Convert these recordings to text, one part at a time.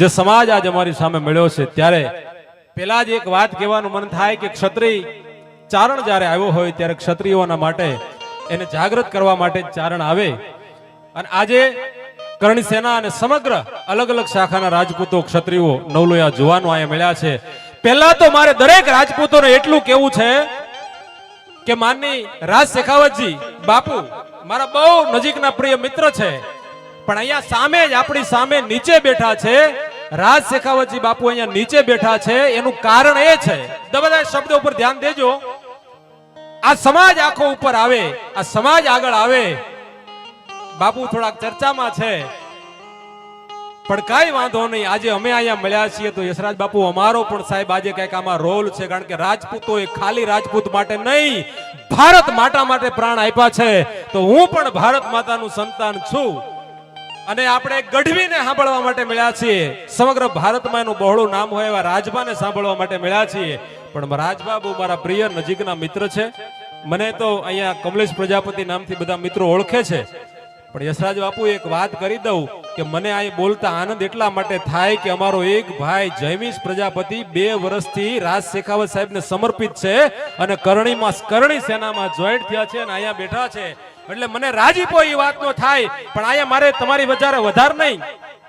જે સમાજ આજ અમારી સામે મળ્યો છે, ત્યારે પેલા જ એક વાત કહેવાનું મન થાય કે ક્ષત્રિય ચારણ જ્યારે આવ્યો હોય ત્યારે ક્ષત્રિયોના માટે એને જાગૃત કરવા માટે ચારણ આવે. અને આજે કરણી સેના અને સમગ્ર અલગ અલગ શાખાના રાજપૂતો ક્ષત્રિયો નવલોયા જુવાનો અહીંયા મળ્યા છે. પહેલા તો મારે દરેક રાજપૂતોને એટલું કેવું છે કે માનની રાજ શેખાવતજી, બાપુ, મારા બહુ નજીકના પ્રિય મિત્ર છે. પણ અહીંયા સામે જ આપણી સામે નીચે બેઠા છે. રાજ શેખાવતજી બાપુ અહીંયા નીચે બેઠા છે. એનું કારણ એ છે. બધા શબ્દો ઉપર ધ્યાન દેજો. આ સમાજ આખો ઉપર આવે. આ સમાજ આગળ આવે. બાપુ થોડાક ચર્ચામાં છે. પણ કાંઈ વાંધો નહીં. આજે અમે અહીંયા મળ્યા છીએ તો યશરાજ બાપુ અમારો પણ સાહેબ આજે કંઈક આમાં રોલ છે. કારણ કે રાજપૂતો એ ખાલી રાજપૂત માટે નહીં, ભારત માતા માટે પ્રાણ આપ્યા છે. તો હું પણ ભારત માતાનું સંતાન છું. અને આપણે ગઢવીને સાંભળવા માટે મળ્યા છીએ. સમગ્ર ભારતમાં એનું બહોળું નામ હોય એવા રાજભાને સાંભળવા માટે મળ્યા છીએ. પણ રાજભા બહુ મારા પ્રિય નજીકના મિત્ર છે. મને તો અહીંયા કમલેશ પ્રજાપતિ નામથી બધા મિત્રો ઓળખે છે. પણ યશરાજ બાપુ એક વાત કરી દઉં કે મને અહીં બોલતા આનંદ એટલા માટે થાય કે અમારો એક ભાઈ જયમીશ પ્રજાપતિ બે વર્ષથી રાજ શેખાવત સાહેબને સમર્પિત છે અને કરણીમાં કરણી સેનામાં જોઈન્ટ થયા છે અને અહીંયા બેઠા છે. એટલે મને રાજીપો એ વાતનો થાય. પણ અહીંયા મારે તમારી વધારે વધારે નહીં.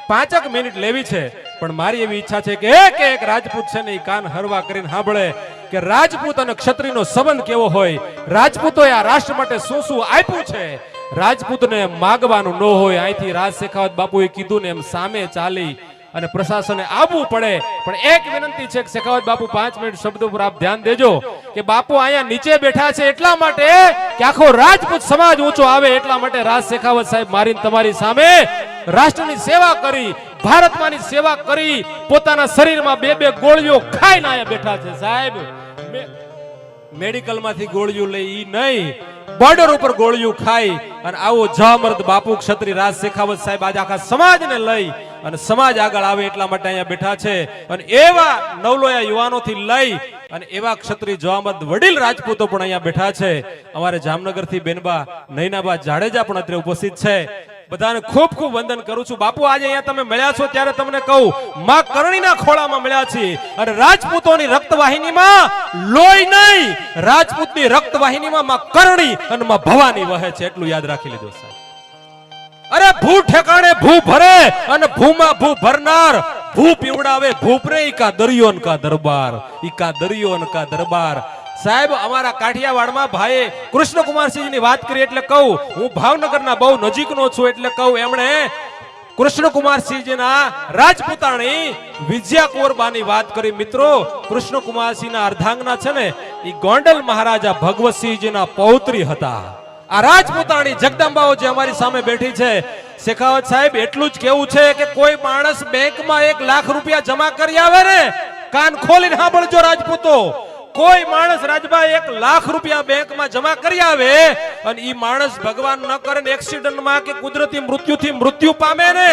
પાંચક મિનિટ લેવી છે. પણ મારી એવી ઈચ્છા છે કે એક એક રાજપૂત છે ને કાન હરવા કરીને સાંભળે કે રાજપૂત અને ક્ષત્રિયનો સંબંધ કેવો હોય. રાજપૂતોએ આ રાષ્ટ્ર માટે શું શું આપ્યું છે? રાજપૂતને માગવાનું ન હોય. અહીંથી રાજ શેખાવત બાપુએ કીધું ને એમ સામે ચાલી અને પ્રશાસને આવવું પડે. પણ એક વિનંતી છે કે શેખાવત બાપુ, પાંચ મિનિટ શબ્દો ઉપર આપ ધ્યાન દેજો. કે બાપુ અહીંયા નીચે બેઠા છે એટલા માટે કે આખો રાજપૂત સમાજ ઊંચો આવે એટલા માટે રાજ શેખાવત સાહેબ મારીને તમારી સામે રાષ્ટ્રની સેવા કરી, ભારતમાંની સેવા કરી, પોતાના શરીરમાં બે બે ગોળીઓ ખાઈને અહીંયા બેઠા છે સાહેબ. મેડિકલમાંથી ગોળીઓ લઈ નહીં બોર્ડર ઉપર ગોળિયું ખાઈ અને આવો જમર્દ બાપુ ક્ષત્રિય રાજ શેખાવત સાહેબ આજે આખા સમાજને લઈ અને સમાજ આગળ આવે એટલા માટે અહીંયા બેઠા છે. અને એવા નવલોયા યુવાનોથી લઈ અને એવા ક્ષત્રિય જવામર્દ વડીલ રાજપૂતો પણ અહીંયા બેઠા છે. અમારે જામનગરથી બેનબા નૈનાબા જાડેજા પણ અત્રે ઉપસ્થિત છે. બધાને ખૂબ ખૂબ વંદન કરું છું. બાપુ, આજે અહીંયા તમે મળ્યા છો ત્યારે તમને કહું, માં કરણીના ખોળામાં મળ્યા છીએ અને રાજપૂતોની રક્તવાહિનીમાં લોહી નહીં. રાજપૂતની રક્તવાહિનીમાં માં કરણી અને માં ભવાની વહે છે. એટલું યાદ રાખી લીધું સાહેબ. અરે ભૂ ઠેકાણે ભૂ ભરે અને ભૂમાં ભૂ ભરનાર. ભૂ પીવડાવે ભૂપરે ઈ કા દરિયો કા દરબાર. ઈ કા દરિયો કા દરબાર. સાહેબ, અમારા કાઠિયાવાડમાં ભાઈએ કૃષ્ણકુમારસિંહની વાત કરી એટલે કહું, હું ભાવનગરના બહુ નજીકનો છું એટલે કહું, એમણે કૃષ્ણકુમારસિંહજીના રાજપૂતાણી વિજયા કોરબાની વાત કરી. મિત્રો કૃષ્ણકુમારસિંહના અર્ધાંગના છે ને એ ગોંડલ મહારાજા ભગવતસિંહજીના પૌત્રી હતા. આ રાજપૂતાણી જગદંબાઓ જે અમારી સામે બેઠી છે, શેખાવત સાહેબ, એટલું જ કેવું છે કે કોઈ માણસ બેંકમાં એક લાખ રૂપિયા જમા કરી આવે ને, કાન ખોલીને સાંભળજો રાજપૂતો. કોઈ માણસ રાજભાઈ એક લાખ રૂપિયા બેંકમાં જમા કરી આવે અને ઈ માણસ ભગવાન ન કરે ને એક્સિડન્ટમાં કે કુદરતી મૃત્યુથી મૃત્યુ પામે ને,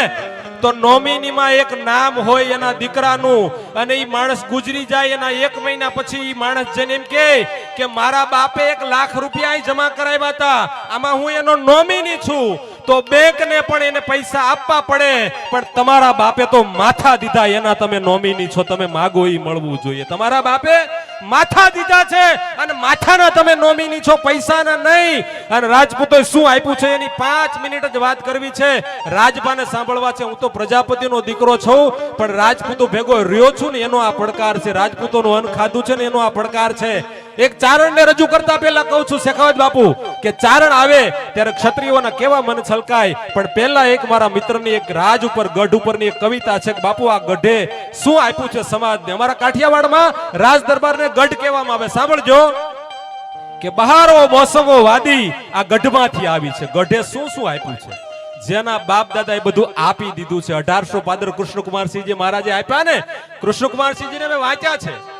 તો નોમિનીમાં એક નામ હોય એના દીકરાનું અને ઈ માણસ ગુજરી જાય એના એક મહિના પછી ઈ માણસ જેને એમ કહે કે મારા બાપે એક લાખ રૂપિયા જમા કરાવ્યા હતા, આમાં હું એનો નોમિની છું. તો બેંકને પણ એને પૈસા આપવા પડે, પણ તમારા બાપે તો માથા દીધા એના તમે નોમિની છો, તમે માગો એ મળવું જોઈએ. તમારા બાપે માથા દીધા છે અને માથાના તમે નોમિની છો, પૈસાના નહીં. અને રાજપૂતોએ શું આપ્યું છે એની પાંચ મિનિટ જ વાત કરવી છે. રાજપાને સાંભળવા છે, હું તો પ્રજાપતિનો દીકરો છું, પણ રાજપૂતો ભેગો રહ્યો છું ને એનો આ પડકાર છે. રાજપૂતોનું અન્ન ખાધું છે ને એનો આ પડકાર છે. એક ચારણને રજૂ કરતા પહેલા કહું છું, શેખાવત બાપુ, કે ચારણ આવે ત્યારે ક્ષત્રિયોના કેવા મન છલકાય? પણ પહેલા એક મારા મિત્રની એક રાજ ઉપર, ગઢ ઉપરની એક કવિતા છે બાપુ, આ ગઢે શું આપ્યું છે સમાજને? અમારા કાઠિયાવાડમાં રાજ દરબારને ગઢ કહેવામાં આવે. સાંભળજો. કે બહારો મોસમો વાદી આ ગઢમાંથી આવી છે. ગઢે શું શું આપ્યું છે? જેના બાપ દાદા એ બધું આપી દીધું છે. અઢારસો પાદર કૃષ્ણકુમારસિંહજી મહારાજે આપ્યા ને? કૃષ્ણકુમારસિંહજીને મેં વાંચ્યા છે.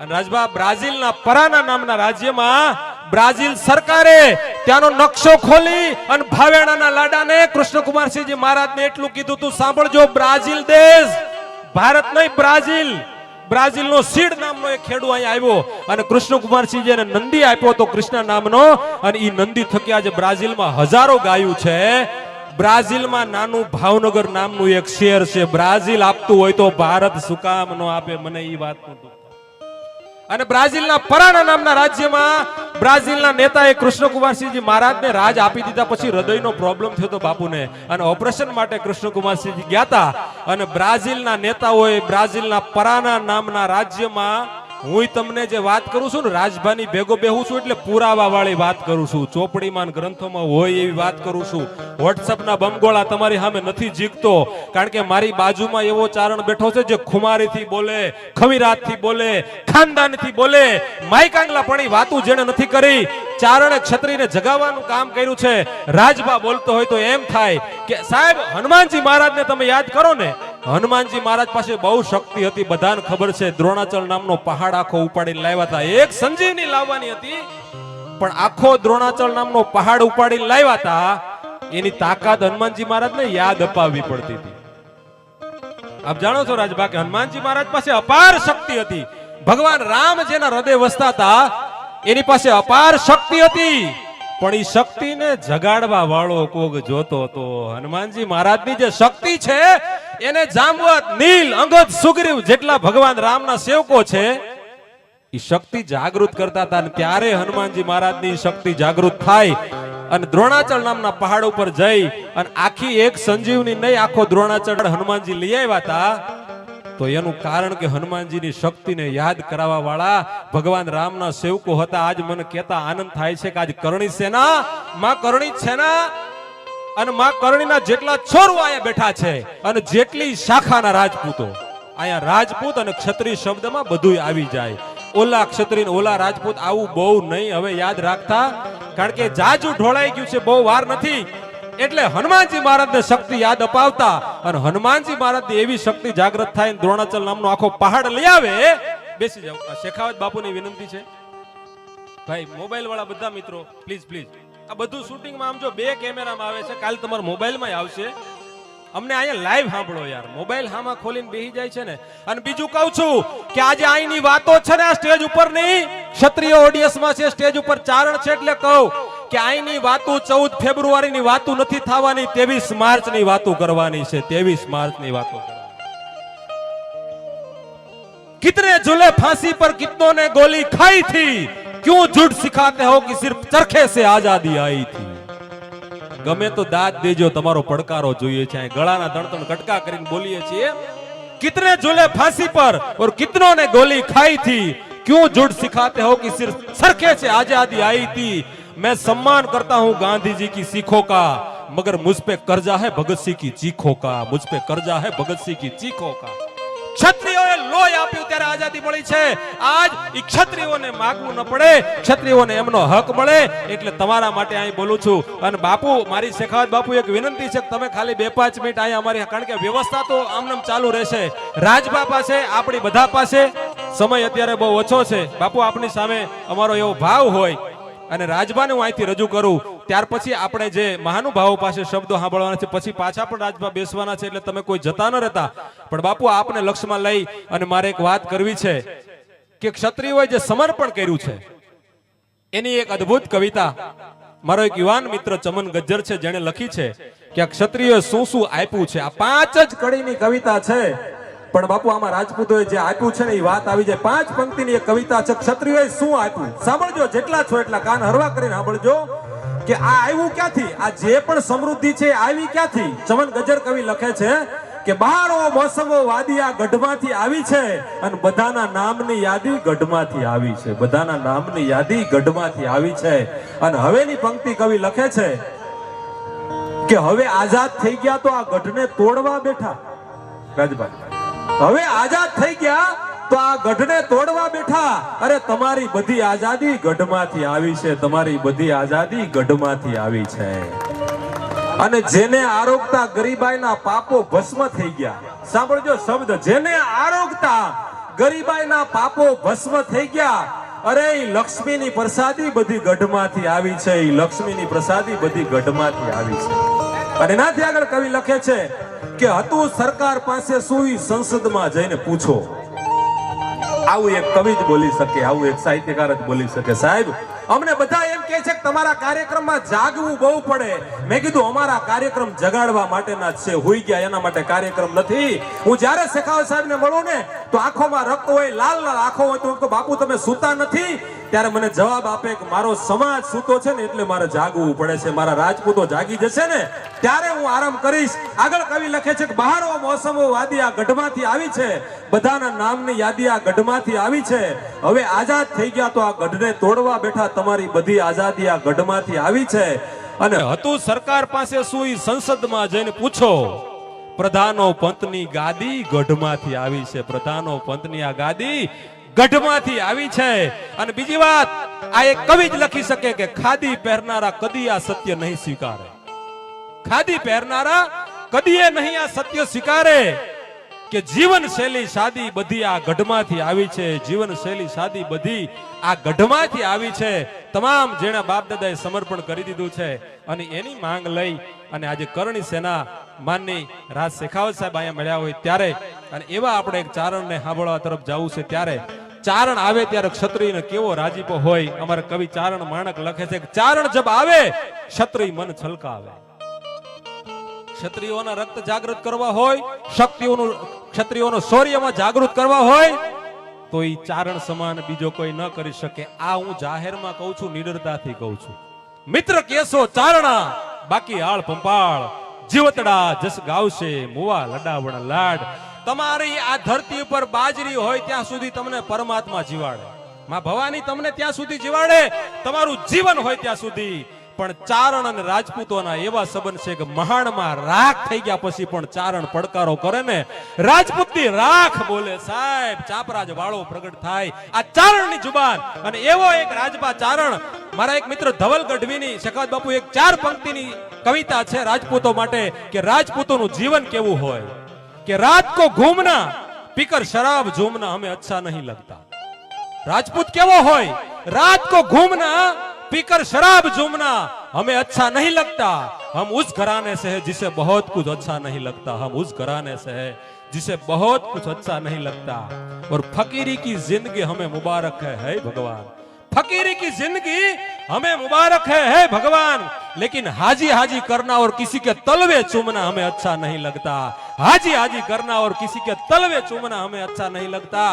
અને રાજભા, બ્રાઝિલના પરાના નામના રાજ્યમાં બ્રાઝિલ સરકારે ત્યાંનો નકશો ખોલી અને ભાવેણાના લાડાને કૃષ્ણકુમારસિંહજી મહારાજને એટલું કીધું તું, સાંભળજો, બ્રાઝિલ દેશ, ભારત નહીં, બ્રાઝિલ. બ્રાઝિલનો સીડ નામનો એક ખેડૂ અહીં આવ્યો અને કૃષ્ણકુમારસિંહજી એને નંદી આપ્યો તો કૃષ્ણ નામનો. અને ઈ નંદી થકી આજે બ્રાઝિલમાં હજારો ગાયું છે. બ્રાઝિલમાં નાનું ભાવનગર નામનું એક શહેર છે. બ્રાઝિલ આપતું હોય તો ભારત શું કામ ન આપે, મને એ વાતનું દુઃખ. અને બ્રાઝિલના પરાના નામના રાજ્યમાં બ્રાઝિલના નેતાએ કૃષ્ણકુમારસિંહજી મહારાજને રાજ આપી દીધા પછી હૃદયનો પ્રોબ્લેમ થયો હતો બાપુને. અને ઓપરેશન માટે કૃષ્ણકુમારસિંહજી ગયા હતા. અને બ્રાઝિલના નેતાઓએ બ્રાઝિલના પરાના નામના રાજ્યમાં હું તમને જે વાત કરું છું ને, રાજભાની ભેગો બેહું છું એટલે પુરાવા વાળી વાત કરું છું. ચોપડીમાં ગ્રંથોમાં હોય એવી વાત કરું છું. વોટ્સઅપના બમગોળા તમારી સામે નથી જીકતો કારણ કે મારી બાજુમાં એવો ચારણ બેઠો છે જે ખુમારીથી બોલે ખમીરાતથી બોલે, ખાનદાનથી બોલે. માયકાંગલા પણ વાતું જેને નથી કરી. ચારણે ક્ષત્રિયને જગાવવાનું કામ કર્યું છે. રાજભા બોલતો હોય તો એમ થાય કે સાહેબ, હનુમાનજી મહારાજને તમે યાદ કરો ને. હનુમાનજી મહારાજ પાસે બહુ શક્તિ હતી. બધાને ખબર છે, દ્રોણાચલ નામનો પહાડ આખો ઉપાડીને લાવ્યા હતા. એક સંજીવની લાવવાની હતી, પણ આખો દ્રોણાચલ નામનો પહાડ ઉપાડીને લાવ્યા હતા. એની તાકાત હનુમાનજી મહારાજને યાદ અપાવવી પડતી હતી. આપ જાણો છો રાજભા કે હનુમાનજી મહારાજ પાસે અપાર શક્તિ હતી. ભગવાન રામ જેના હૃદય વસતા હતા, એની પાસે અપાર શક્તિ હતી. પણ એ શક્તિને જગાડવા વાળો કોગ જોતો હતો હનુમાનજી મહારાજની જે શક્તિ છે, એને જામવત, નીલ, અંગદ, સુગ્રીવ જેટલા ભગવાન રામના સેવકો છે એ શક્તિ જાગૃત કરતા હતા અને ત્યારે હનુમાનજી મહારાજની શક્તિ જાગૃત થાય અને દ્રોણાચળ નામના પહાડ ઉપર જઈ અને આખી એક સંજીવની નહીં, આખો દ્રોણાચળ હનુમાનજી લઈ આવ્યા હતા. તો એનું કારણ કે હનુમાનજીની શક્તિને યાદ કરાવવા વાળા ભગવાન રામના સેવકો હતા. આજ મને કહેતા આનંદ થાય છે કે આજ કરણી સેના, માં કરણી સેના અને માં કરણીના જેટલા છોરો બેઠા છે અને જેટલી શાખાના રાજપૂતો. અહીંયા રાજપૂત અને ક્ષત્રિય શબ્દમાં બધું આવી જાય. ઓલા ક્ષત્રિય ઓલા રાજપૂત આવું બહુ નહીં હવે યાદ રાખતા. કારણ કે જાજુ ઢોળાઈ ગયું છે, બહુ વાર નથી. એટલે હનુમાનજી મહારાજને શક્તિ યાદ અપાવતા અને હનુમાનજી મહારાજની એવી શક્તિ જાગૃત થાય દ્રોણાચલ નામનો આખો પહાડ લઈ આવે, બેસી જાવ શેખાવત બાપુની વિનંતી છે. ભાઈ મોબાઈલ વાળા બધા મિત્રો પ્લીઝ પ્લીઝ આ બધું શૂટિંગમાં આમ જો બે કેમેરામાં આવે છે, કાલ તમારા મોબાઈલમાં આવશે. અમને અહીંયા લાઈવ સાંભળો યાર. મોબાઈલ હામાં ખોલીને બેહી જાય છે ને. અને બીજું કહું છું કે આજે અહીંની વાતો છે ને આ સ્ટેજ ઉપરની ક્ષત્રિય ઓડિયન્સમાં છે, સ્ટેજ ઉપર ચારણ છે એટલે કહું. કે અહીંની વાતો ચૌદ ફેબ્રુઆરી ની વાતો નથી થવાની ત્રેવીસ માર્ચ ની વાતો કરવાની છે ત્રેવીસ માર્ચ ની વાતો કરવાની कितने झूले फांसी पर कितनों ने गोली खाई थी क्यों झूठ सिखाते हो कि सिर्फ चरखे से आजादी आई थी ગમે તો દાદ દેજો તમારો પડકારો જોઈએ છે અહીં ગળાના ત્રણ ત્રણ કટકા કરીને બોલીએ છીએ कितने झूले फांसी पर और कितनों ने गोली खाई थी क्यों झूठ सिखाते हो कि सिर्फ सरखे से आजादी आई थी मैं सम्मान करता हूं गांधी जी की सीखों का मगर मुझ पे कर्जा है भगत सिंह की चीखों का मुझ पे कर्जा है भगत सिंह की चीखों का ક્ષત્રિયોએ લોહી આપ્યું ત્યારે આઝાદી મળી છે આજ ઈ ક્ષત્રિયોને માગવું ન પડે ક્ષત્રિયોને એમનો હક મળે એટલે તમારા માટે અહીં બોલું છું અને બાપુ મારી શેખાવત બાપુ એક વિનંતી છે કે તમે ખાલી બે પાંચ મિનિટ અહીંયા અમારી કારણ કે વ્યવસ્થા તો આમનામ ચાલુ રહેશે રાજબા પાસે આપણી બધા પાસે સમય અત્યારે બહુ ઓછો છે બાપુ આપની સામે અમારો એવો ભાવ હોય અને રાજભાને હું અહીંથી રજૂ કરું, ત્યાર પછી આપણે જે મહાનુભાવો પાસે શબ્દો સાંભળવાના છે, પછી પાછા પણ રાજભા બેસવાના છે, એટલે તમે કોઈ જતા ન રહેતા. પણ બાપુ, આપને લક્ષ્યમાં લઈ અને મારે એક વાત કરવી છે કે ક્ષત્રિયોએ જે સમર્પણ કર્યું છે, એની એક અદ્ભુત કવિતા. મારો એક યુવાન મિત્ર ચમન ગજ્જર છે, જેણે લખી છે કે આ ક્ષત્રિયોએ શું શું આપ્યું છે, આ પાંચ જ કડીની કવિતા છે. પણ બાપુ, આમાં રાજપૂતોએ જે આપ્યું છે ને, એ વાત આવી જાય. પાંચ પંક્તિની એક કવિતા છે. ક્ષત્રિયોએ શું આપ્યું? સાંભળજો, જેટલા છો એટલા કાન હરવા કરીને સાંભળજો કે આ આવ્યું ક્યાંથી? આ જે પણ સમૃદ્ધિ છે આવી ક્યાંથી? ચમન ગજર કવિ લખે છે કે બારો મોસમો વાદિયા ગઢમાંથી આવી છે અને બધાના નામની યાદી ગઢમાંથી આવી છે. બધાના નામની યાદી ગઢમાંથી આવી છે. અને હવેની પંક્તિ કવિ લખે છે કે હવે આઝાદ થઈ ગયા તો આ ગઢને તોડવા બેઠા. રાજભાઈ. હવે આઝાદ થઈ ગયા, તો આ ગઢને તોડવા બેઠા. અરે તમારી બધી આઝાદી ગઢમાંથી આવી છે, તમારી બધી આઝાદી ગઢમાંથી આવી છે. અને જેને આરોગતા ગરીબાઈના પાપો ભસ્મ થઈ ગયા, સાંભળજો શબ્દ, જેને આરોગતા ગરીબાઈના પાપો ભસ્મ થઈ ગયા, અરે લક્ષ્મી લક્ષ્મીની પ્રસાદી બધી ગઢમાંથી આવી છે, ઈ લક્ષ્મીની પ્રસાદી બધી ગઢમાંથી આવી છે. અને એનાથી આગળ કવિ લખે છે કે હતું સરકાર પાસે શું ઈ સંસદમાં જઈને પૂછો. આવું એક કવિ જ બોલી શકે, આવું એક સાહિત્યકાર જ બોલી શકે. સાહેબ, અમને બધા એમ કે છે કે તમારા કાર્યક્રમમાં જાગવું બહુ પડે. મેં કીધું, અમારા કાર્યક્રમ જગાડવા માટેના છે, હોઈ ગયા, એના માટે કાર્યક્રમ નથી. હું જ્યારે શેખાવત સાહેબને મળું ને, તો આંખોમાં રક્ત હોય, લાલ લાલ આંખો હોય, તો બાપુ, તમે સૂતા નથી? ત્યારે મને જવાબ આપે કે, મારો સમાજ સૂતો છે ને, એટલે મારે જાગવું પડે છે. મારા રાજપૂતો જાગી જશે ને ત્યારે હું આરામ કરીશ. આગળ કવિ લખે છે કે બહારો મોસમો વાદી આ ગઢમાંથી આવી છે. બધાના નામની યાદી આ ગઢમાંથી આવી છે. હવે આઝાદ થઈ ગયા તો આ ગઢને તોડવા બેઠા તમારી બધી આઝાદી આ ગઢમાંથી આવી છે. અને હતું સરકાર પાસે શું સંસદમાં જઈને પૂછો, પ્રધાનો પંતની ગાદી ગઢમાંથી આવી છે? પ્રધાનો પંતની આ ગાદી ગઢમાંથી આવી છે? અને બીજી વાત, આ એક કવિ જ લખી શકે કે, ખાદી પહેરનારા કદી આ સત્ય નહીં સ્વીકારે. ખાદી પહેરનારા કદીએ નહીં આ સત્ય સ્વીકારે કે જીવન શૈલી સાદી બધી આ ગઢમાંથી આવી છે જીવન શૈલી સાદી બધી આ ગઢમાંથી આવી છે. તમામ જેના બાપ દાદાએ સમર્પણ કરી દીધું છે અને એની માંગ લઈ અને આજે કરણી સેના માનની રાજ શેખાવત સાહેબ અહીંયા મળ્યા હોય ત્યારે અને એવા આપણે એક ચારણને સાંભળવા તરફ જવું છે ત્યારે ચારણ આવે ત્યારે ક્ષત્રિયને કેવો રાજીપો હોય? અમારા કવિ ચારણ માણક લખે છે ચારણ જબ આવે, ક્ષત્રિય મન છલકાવે. ક્ષત્રિયોના રક્ત જાગૃત કરવા હોય, શક્તિઓનું, ક્ષત્રિયોનો શૌર્યમાં જાગૃત કરવા હોય, તો એ ચારણ સમાન બીજો કોઈ ન કરી શકે. આ હું જાહેરમાં કહું છું, નિડરતાથી કહું છું. મિત્ર કેસો ચારણા, બાકી હાળ પંપાળ જીવતડા જસ ગાવશે, મુવા લડાવણ લાડ. તમારી આ ધરતી ઉપર બાજરી હોય ત્યાં સુધી તમને પરમાત્મા જીવાડે. માં ભવાની તમને ત્યાં સુધી જીવાડે. તમારું જીવન હોય ત્યાં સુધી પણ ચારણ અને રાજપૂતોના એવા સંબંધ છે કે મહાણમાં રાખ થઈ ગયા પછી પણ ચારણ પડકારો કરે ને. રાજપૂતની રાખ બોલે, સાહેબ, ચાપરાજ વાળો પ્રગટ થાય. આ ચારણની જુબાન. અને એવો એક રાજપા ચારણ, મારા એક મિત્ર ધવલ ગઢવીની શેખાવત બાપુ એક ચાર પંક્તિની કવિતા છે રાજપૂતો માટે, કે રાજપૂતોનું જીવન કેવું હોય? કે રાત કો ઘૂમના, પીકર શરાબ ઝૂમના, અમે અચ્છા નહીં લગતા. રાજપૂત કેવો હોય? રાત કો ઘૂમના पीकर शराब जूमना हमें अच्छा नहीं लगता। हम उस घराने से है जिसे बहुत कुछ अच्छा नहीं लगता। हम उस घराने से है जिसे बहुत कुछ अच्छा नहीं लगता। और फकीरी की ज़िंदगी हमें मुबारक है है भगवान। फकीरी की जिंदगी हमें मुबारक है है भगवान लेकिन हाजी हाजी करना और किसी के तलवे चूमना हमें अच्छा नहीं लगता हाजी हाजी करना और किसी के तलवे चूमना हमें अच्छा नहीं लगता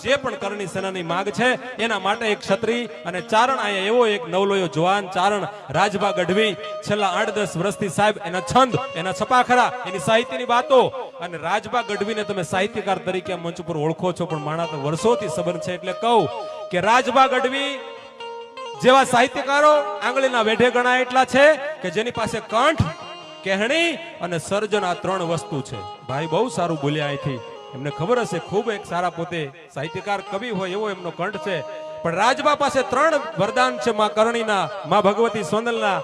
જે પણ કરણી સેનાની માંગ છે એના માટે એક ક્ષત્રિય અને ચારણ અહીંયા એવો એક નવલોયો જવાન ચારણ રાજભા ગઢવી છેલ્લા આઠ દસ વર્ષથી સાહેબ એના છંદ એના છપાખરા એની સાહિત્યની વાતો અને રાજભા ગઢવીને તમે સાહિત્યકાર તરીકે આ મંચ ઉપર ઓળખો છો પણ માણા તો વર્ષોથી સંબંધ છે એટલે કહું કે રાજભા ગઢવી જેવા સાહિત્યકારો આંગળીના વેઢે ગણા એટલા છે કે જેની પાસે કંઠ, કહેણી અને સર્જન આ ત્રણ વસ્તુ છે. ભાઈ બહુ સારું બોલ્યા અહીંથી. એમને ખબર હશે, ખૂબ એક સારા પોતે સાહિત્યકાર, કવિ હોય એવો એમનો કંઠ છે. પણ રાજબા પાસે ત્રણ વરદાન છે માં કરણીના, માં ભગવતી સોનલના.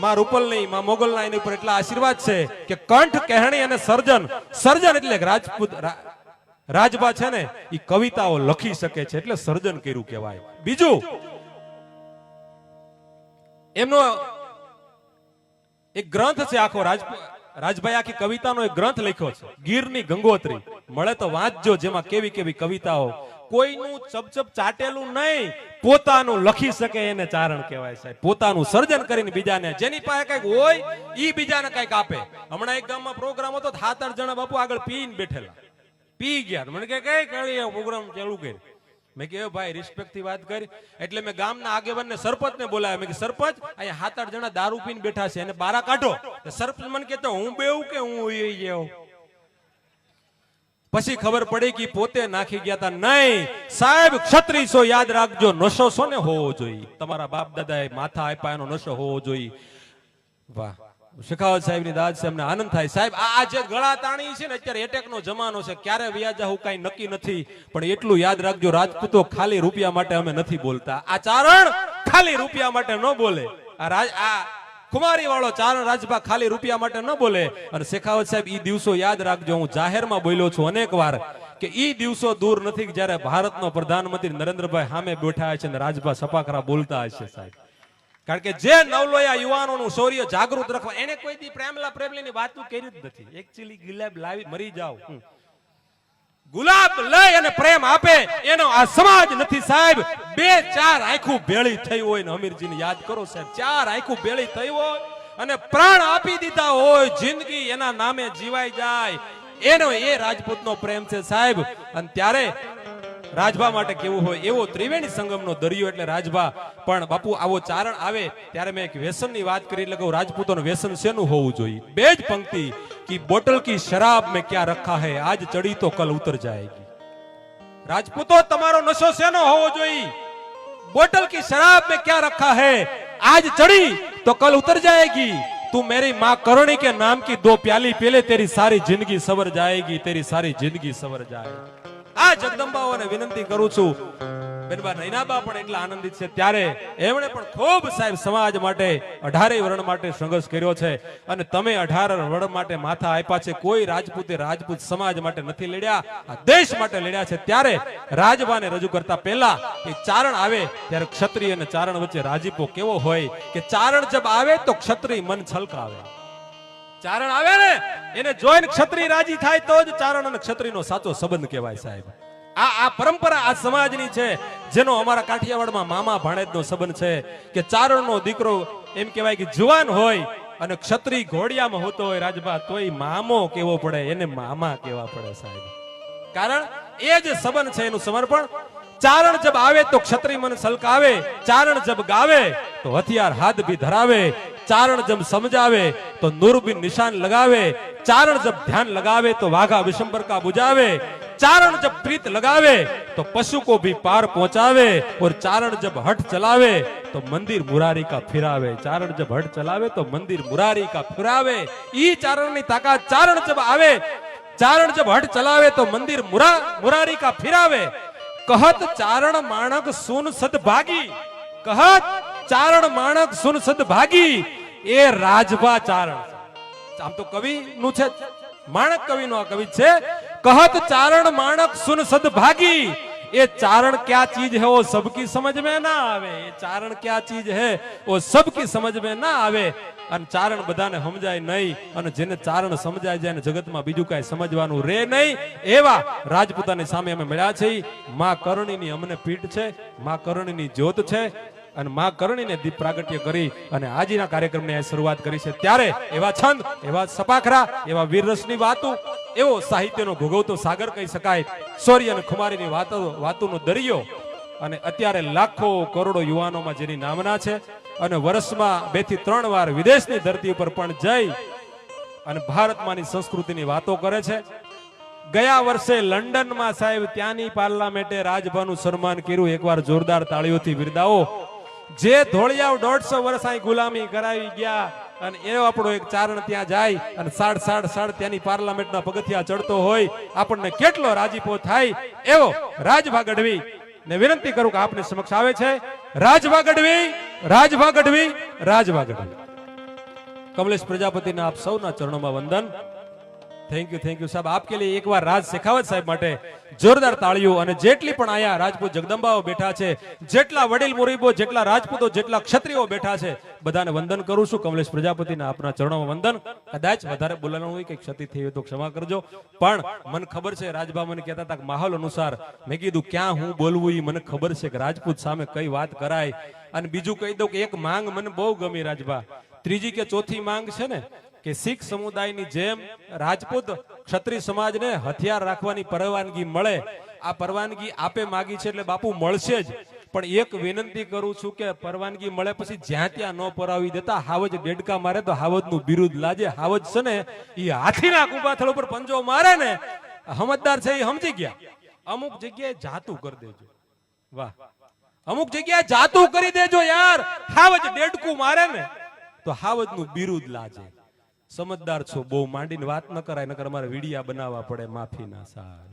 માં રૂપલની, માં મોગલના, એની ઉપર એટલા આશીર્વાદ છે કે કંઠ, કહેણી અને સર્જન. સર્જન એટલે રાજપૂત રા- રાજબા છે ને એ કવિતાઓ લખી શકે છે એટલે સર્જન કર્યું કહેવાય. બીજું? એમનો એક ગ્રંથ છે આખો રાજ રાજભાઈ આખી કવિતાનો એક ગ્રંથ લખ્યો છે, ગીરની ગંગોત્રી. મળે તો વાંચજો જેમાં કેવી કેવી કવિતાઓ. કોઈનું ચપચપ ચાટેલું નહીં, પોતાનું લખી શકે એને ચારણ કહેવાય સાહેબ. પોતાનું સર્જન કરીને બીજાને, જેની પાસે કંઈક હોય, ઈ બીજાને કંઈક આપે. હમણાં એક ગામમાં પ્રોગ્રામ હતો સાત જણા બાપુ આગળ પીને બેઠેલા. પી ગયા. મને કે, કઈ કઈ પ્રોગ્રામ ચાલુ કરી મેં કે ભાઈ રિસ્પેક્ટથી વાત કરી. એટલે મેં ગામના સરપચ ને બોલાવ્યા. મેં કે, સરપંચ, અહીંયા સાત આઠ જણા દારૂ પીને બેઠા છે અને બારા કાઢો. સરપંચ મને કેતો હું બેવું કે હું ગયો પછી ખબર પડી કે પોતે નાખી ગયા તા, નહીં, સાહેબ છત્રીસો યાદ રાખજો, નશો છો ને હોવો જોઈએ. તમારા બાપ દાદા માથા આપ્યા એનો નશો હોવો જોઈએ. વાહ. શેખાવત સાહેબની દાદ છે, અમને આનંદ થાય. સાહેબ, આ જે ગળા તાણી છે ને, અત્યારે એટેક નો જમાનો છે. ક્યારે વ્યાજા હું કઈ નક્કી નથી. પણ એટલું યાદ રાખજો, રાજપૂતો ખાલી રૂપિયા માટે અમે નથી બોલતા. આ ચારણ ખાલી રૂપિયા માટે ન બોલે. આ કુમારી વાળો ચારણ રાજભા ખાલી રૂપિયા માટે ન બોલે. અને શેખાવત સાહેબ, ઈ દિવસો યાદ રાખજો. હું જાહેરમાં બોલ્યો છું અનેક વાર કે ઈ દિવસો દૂર નથી જયારે ભારતનો પ્રધાનમંત્રી નરેન્દ્રભાઈ સામે બેઠા હશે અને રાજભા સપાખરા બોલતા હશે સાહેબ. કારણ કે જે નવલોયા યુવાનોનું શૌર્ય જાગૃત રાખવા, એને કોઈ દી પ્રેમલા પ્રેમલીની વાતો કરી જ નથી. એકચ્યુઅલી ગુલાબ લાવી, મરી જાવ ગુલાબ લઈ અને પ્રેમ આપે, એનો આ સમાજ નથી સાહેબ. બે, ચાર આખું ભેળી થઈ હોય ને અમીરજીને યાદ કરો સાહેબ. ચાર આખું ભેળી થઈ હોય અને પ્રાણ આપી દીધા હોય, જિંદગી એના નામે જીવાઈ જાય. એનો એ રાજપૂતનો પ્રેમ છે સાહેબ. અને ત્યારે રાજભા માટે કેવું હોય એવો ત્રિવેણી સંગમનો દરિયો એટલે રાજભા પણ બાપુ આવો ચારણ આવે ત્યારે મેં એક વ્યસનની વાત કરી એટલે કહું રાજપૂતોનું વ્યસન શેનું હોવું જોઈએ બે જ પંક્તિ कि बोतल की शराब में क्या रखा है आज चढ़ी तो कल उतर जाएगी રાજપૂતો તમારો નશો શેનો હોવો જોઈએ बोतल की शराब में क्या रखा है आज चढ़ी तो कल उतर जाएगी तू मेरी माँ करुणी के नाम की दो प्याली पीले तेरी सारी जिंदगी सवर जाएगी तेरी सारी जिंदगी सवर जाएगी આ જગદંબાઓને વિનંતી કરું છું. બેનબા કોઈ રાજપૂતે રાજપૂત સમાજ માટે નથી લડ્યા. દેશ માટે લડ્યા છે. ત્યારે રાજબાને રજૂ કરતા પહેલા એ ચારણ આવે ત્યારે ક્ષત્રિય અને ચારણ વચ્ચે રાજીપો કેવો હોય? કે ચારણ જબ આવે તો ક્ષત્રિય મન છલકાવે. ચારણ આવે ને, એને જોઈને ક્ષત્રિય રાજી થાય તો જ ચારણ અને ક્ષત્રિયનો સાચો સંબંધ કહેવાય સાહેબ. આ આ પરંપરા આ સમાજની છે, જેનો અમારા કાઠિયાવાડમાં મામા ભાણેજનો સંબંધ છે કે ચારણનો દીકરો એમ કહેવાય કે જુવાન હોય અને ક્ષત્રિય ઘોડિયામાં હોતો હોય રાજભા, તોય મામો કેવો પડે, એને મામા કેવા પડે સાહેબ. કારણ એ જ સંબંધ છે એનું સમર્પણ. ચારણ જબ આવે તો ક્ષત્રિય મન સલકાવે, ચારણ જબ ગાવે તો હથિયાર હાથ બી ધરાવે ચારણ જબ સમજાવે તો નૂર બી નિશાન લગાવે ચારણ જબ ધ્યાન लगावे तो वाघा विशंबर का बुझावे चारण जब प्रीत लगावे तो पशु को भी पार पहुंचावे और चारण जब हट चलावे तो मंदिर मुरारी का फिरावे चारण जब हट चलावे तो मंदिर मुरारी का फिरावे ई चारण ની તાકાત ચારણ જબ આવે ચારણ જબ હટ ચલાવે તો મંદિર મુરા મુરારી કા ફિરાવે કહત ચારણ માણક સુન સદ ભાગી કહત ચારણ માણક સુન સદ ભાગી એ રાજભા ચારણ આમ તો કવિ નું છે માણક કવિ નો આ કવિ છે કહત ચારણ માણક સુન સદ ભાગી ये चारण क्या चीज है वो सबकी समझ में ना आवे ये चारण क्या चीज है वो सबकी समझ में ना आवे અને ચારણ બધાને સમજાય નહીં અને જેને ચારણ સમજાય જાય ને જગતમાં બીજું કાંઈ સમજવાનું રે નહીં એવા રાજપૂતાની સામે અમે મળ્યા છીએ માં કરણીની અમને પીઠ છે માં કરણીની જ્યોત છે અને મા કરણીને દીપ પ્રાગટ્ય કરી અને આજના કાર્યક્રમની શરૂઆત કરી છે. ત્યારે એવા છંદ, એવા સપાખરા, એવા વીરરસની વાતો, એવો સાહિત્યનો ભોગવતો સાગર કહી શકાય. શૌર્ય અને ખુમારીની વાતો, વાતોનો દરિયો અને અત્યારે લાખો કરોડો યુવાનોમાં જેની નામના છે અને વર્ષમાં બેથી ત્રણ વાર વિદેશની ધરતી ઉપર પણ જઈ અને ભારતમાંની સંસ્કૃતિની વાતો કરે છે. ગયા વર્ષે લંડનમાં સાહેબ ત્યાંની પાર્લામેન્ટે રાજભાનું સન્માન કર્યું. એકવાર જોરદાર તાળીઓથી બિરદાવો જે ધોળિયાઓ દોઢસો વર્ષ અહીં ગુલામી કરાવી ગયા અને એ આપણો એક ચારણ ત્યાં જાય અને સાડ સાડ સાડ ત્યાંની પાર્લામેન્ટના પગથિયા ચડતો હોય, આપણને કેટલો રાજીપો થાય એવો રાજભા ગઢવી ને વિનંતી કરું કે આપને સમક્ષ આવે છે. રાજભા ગઢવી રાજભા ગઢવી રાજભા ગઢવી કમલેશ પ્રજાપતિના આપ સૌના ચરણોમાં વંદન. થેન્ક યુ થેન્ક યુ સાહેબ, આપકે લીએ એકવાર રાજ શેખાવત સાહેબ માટે જોરદાર તાળીઓ અને જેટલી પણ આયા રાજપૂત જગદંબાઓ બેઠા છે, જેટલા વડીલ મુરીબો, જેટલા રાજપૂતો, જેટલા ક્ષત્રિયો બેઠા છે, બધાને વંદન કરું છું. કમલેશ પ્રજાપતિના આપના ચરણોમાં વંદન. કદાચ વધારે બોલવાનું હોય કે ક્ષતિ થઈ હોય તો ક્ષમા કરજો. પણ મને ખબર છે રાજભા મને કહેતા હતા માહોલ અનુસાર મેં કીધું, ક્યાં હું બોલવું એ મને ખબર છે કે રાજપૂત સામે કઈ વાત કરાય. અને બીજું કહી દઉં કે એક માંગ મને બહુ ગમી, રાજભા. ત્રીજી કે ચોથી માંગ છે ને કે શીખ સમુદાયની જેમ રાજપૂત ક્ષત્રિય સમાજને હથિયાર રાખવાની પરવાનગી મળે. આ પરવાનગી આપે માગી છે એટલે બાપુ મળશે જ. પણ એક વિનંતી કરું છું કે પરવાનગી મળે પછી જ્યાં ત્યાં ન પરાવી દેતા. હાવજ ડેડકા મારે તો હાવજનું બિરુદ લાજે. હાવજ છે ને, એ હાથીના કુંભાથળ ઉપર પંજો મારે ને સમજદાર છે એ સમજી ગયા. અમુક જગ્યાએ જાતું કરી દેજો. વાહ. અમુક જગ્યાએ જાતું કરી દેજો યાર. હાવજ ડેડકું મારે ને, તો હાવજનું બિરુદ લાજે. સમજદાર છો, બહુ માંડીને વાત ન કરાય, નકર અમારે વિડિયા બનાવવા પડે માફી ના સાર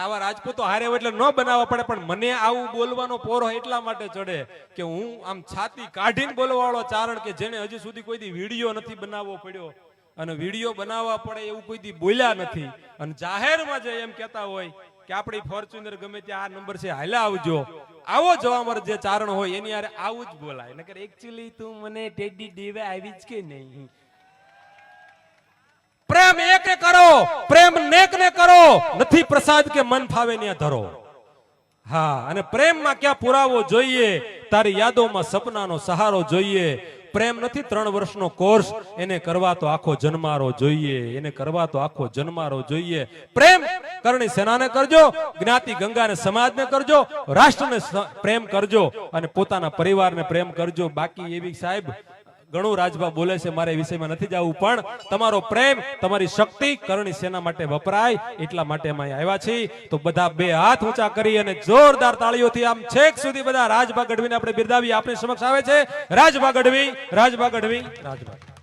આવા રાજપૂતો હારે એટલે ન બનાવવા પડે, પણ મને આવું બોલવાનો પોરો એટલા માટે ચડે કે હું આમ છાતી કાઢીને બોલવા વાળો ચારણ કે જેને હજી સુધી કોઈ વીડિયો નથી બનાવવો પડ્યો. અને વીડિયો બનાવવા પડે એવું કોઈ બોલ્યા નથી. અને જાહેરમાં જે એમ કહેતા હોય કે આપણી ફોર્ચ્યુનર ગમે ત્યાં આ નંબર છે, હાલ્યા આવજો. આવો જવામર જે ચારણ હોય, એની હારે આવું જ બોલાય. નકર એકચ્યુઅલી તું મને ટેડી દેવે આવી જ કે નહીં? પ્રેમ એક કરો, પ્રેમ નેક ને કરો, નથી પ્રસાદ કે મન ફાવે ને ધરો. હા, અને પ્રેમમાં ક્યાં પુરાવો જોઈએ, તારી યાદોમાં સપનાનો સહારો જોઈએ પ્રેમ નથી ત્રણ વર્ષનો કોર્સ, એને કરવા તો આખો જન્મારો જોઈએ, એને કરવા તો આખો જન્મારો જોઈએ. પ્રેમ કરણી સેનાને કરજો, જ્ઞાતિ ગંગાને સમાજને કરજો, રાષ્ટ્રને પ્રેમ કરજો અને પોતાના પરિવારને પ્રેમ કરજો. બાકી એવી સાહેબ ઘણું રાજભા બોલે છે, મારે વિષયમાં નથી જવું, પણ તમારો પ્રેમ, તમારી શક્તિ કરણી સેના માટે વપરાય. એટલા માટે અમે આવ્યા છીએ. તો બધા બે હાથ ઊંચા કરી અને જોરદાર તાળીઓથી આમ છેક સુધી બધા રાજભા ગઢવીને આપણે બિરદાવી આપણી સમક્ષ આવે છે રાજભા ગઢવી રાજભા ગઢવી, રાજભા.